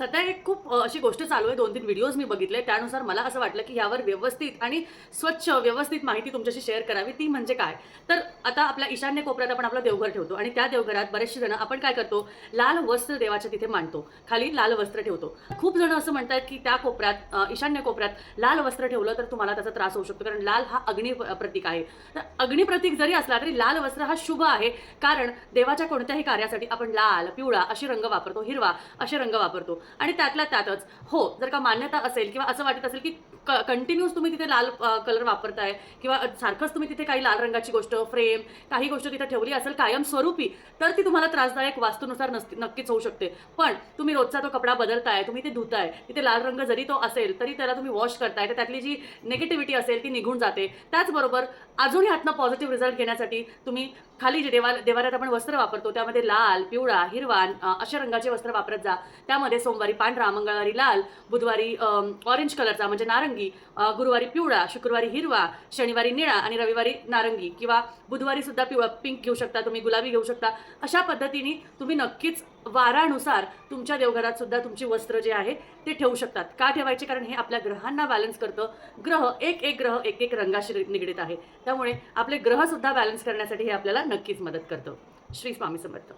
सध्या एक खूप अशी गोष्ट चालू आहे. दोन तीन व्हिडिओज मी बघितले. त्यानुसार मला असं वाटलं की यावर व्यवस्थित आणि स्वच्छ व्यवस्थित माहिती तुमच्याशी शेअर करावी. ती म्हणजे काय? तर आता आपल्या ईशान्य कोपऱ्यात आपण आपलं देवघर ठेवतो आणि त्या देवघरात बरेचसे जण आपण काय करतो? लाल वस्त्र देवाच्या तिथे मांडतो. खाली लाल वस्त्र ठेवतो. खूप जण असं म्हणतात की त्या कोपऱ्यात ईशान्य कोपऱ्यात लाल वस्त्र ठेवलं तर तुम्हाला त्याचा त्रास होऊ शकतो. कारण लाल हा अग्नि प्रतीक आहे. तर अग्नी प्रतीक जरी असला तरी लाल वस्त्र हा शुभ आहे. कारण देवाच्या कोणत्याही कार्यासाठी आपण लाल पिवळा असे रंग वापरतो हिरवा असे रंग वापरतो. आणि त्यातल्या त्यातच हो जर का मान्यता असेल किंवा असं वाटत असेल की कंटिन्यूस तुम्ही तिथे लाल कलर वापरताय किंवा सारखंच तुम्ही तिथे काही लाल रंगाची गोष्ट फ्रेम काही गोष्ट तिथे ठेवली असेल कायमस्वरूपी तर ती तुम्हाला त्रासदायक वास्तूनुसार नसती नक्कीच होऊ शकते. पण तुम्ही रोजचा तो कपडा बदलताय तुम्ही ते धुताय तिथे लाल रंग जरी तो असेल तरी त्याला तुम्ही वॉश करताय तर त्यातली जी निगेटिव्हिटी असेल ती निघून जाते. त्याचबरोबर अजूनही हातनं पॉझिटिव्ह रिझल्ट घेण्यासाठी तुम्ही खाली जे देवा देवाऱ्यात आपण वस्त्र वापरतो त्यामध्ये लाल पिवळा हिरवा अशा रंगाचे वस्त्र वापरत जा. त्यामध्ये सोमवारी पांढरा मंगळवारी लाल बुधवारी ऑरेंज कलरचा म्हणजे नारंगी गुरुवारी पिवळा शुक्रवारी हिरवा शनिवारी निळा आणि रविवारी नारंगी किंवा बुधवारी सुद्धा पिवळा पिंक घेऊ शकता तुम्ही गुलाबी घेऊ शकता. अशा पद्धतीने तुम्ही नक्कीच वारानुसार तुमच्या देवघरात सुद्धा तुमची वस्त्र जे आहे ते ठेवू शकतात. का ठेवायचे? कारण हे आपल्या ग्रहांना बॅलन्स करतं. ग्रह एक एक ग्रह एक एक रंगाशी निगडीत आहे. त्यामुळे आपले ग्रहसुद्धा बॅलन्स करण्यासाठी हे आपल्याला नक्कीच मदत करतं. श्री स्वामी समर्थ.